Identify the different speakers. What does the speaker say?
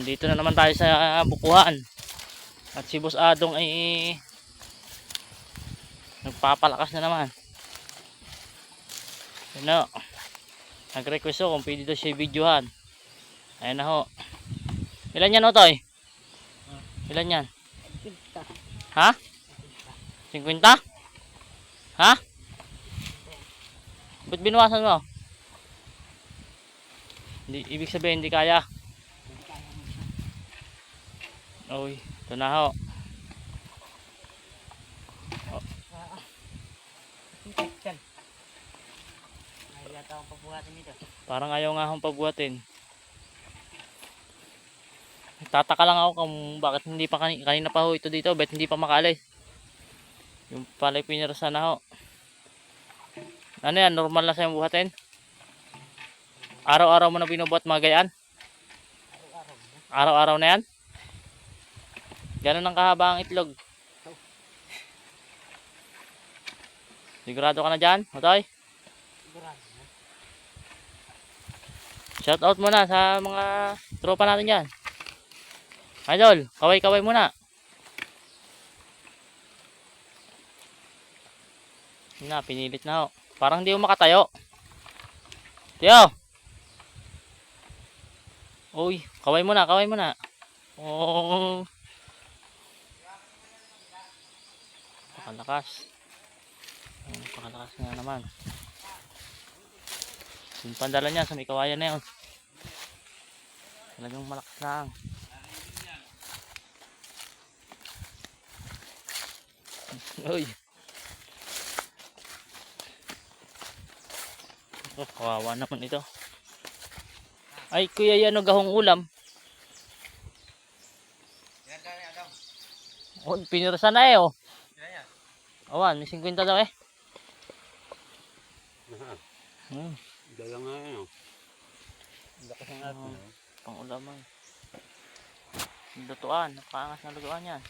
Speaker 1: Dito na naman tayo sa bukuhan. At si Boss Adong ay nagpapalakas na naman. Ano? Nag-request ako kung pwede daw siya videohan. Ayun na ho. Ilan yan, Otoy? Ilan yan? Ha? 50? Ha? Ba't binawasan mo? Hindi, ibig sabihin hindi kaya. Uy, ito na ho.
Speaker 2: Dito.
Speaker 1: Parang ayaw nga akong pabuhatin. Tataka lang ako kung bakit hindi pa kanina, kanina pa ho ito dito, bakit hindi pa makaalis. Yung pala pinirasa na ho. Ano yan, normal na sa'yo buhatin? Araw-araw mo na binubuhat mga gayaan?
Speaker 2: Araw-araw na
Speaker 1: yan? Ganun ang kahaba ang itlog. Sigurado ka na dyan, Otoy?
Speaker 2: Sigurado.
Speaker 1: Shout out muna sa mga tropa natin dyan. Idol, kaway-kaway muna. Na, pinilit na ho. Parang hindi mo makatayo. Tiyo! Uy, kaway muna, kaway muna. Oh. Pakalakas. Oh, pakalakas nga naman. Yung pandala niya sa may kawayan na yun. Talagang malakas lang. Uy. Oh, kawawa naman ito. Ay, kuya, yan ang gahong ulam.
Speaker 2: Yan kaya daw.
Speaker 1: Oh, pinirasa na eh, oh. Awan, may 50 daw eh. Hmm,
Speaker 3: Dala nga yan. oh.
Speaker 2: Laki ng
Speaker 1: oh, pang ulaman. Lutuan, napakaangas na lutuan yan.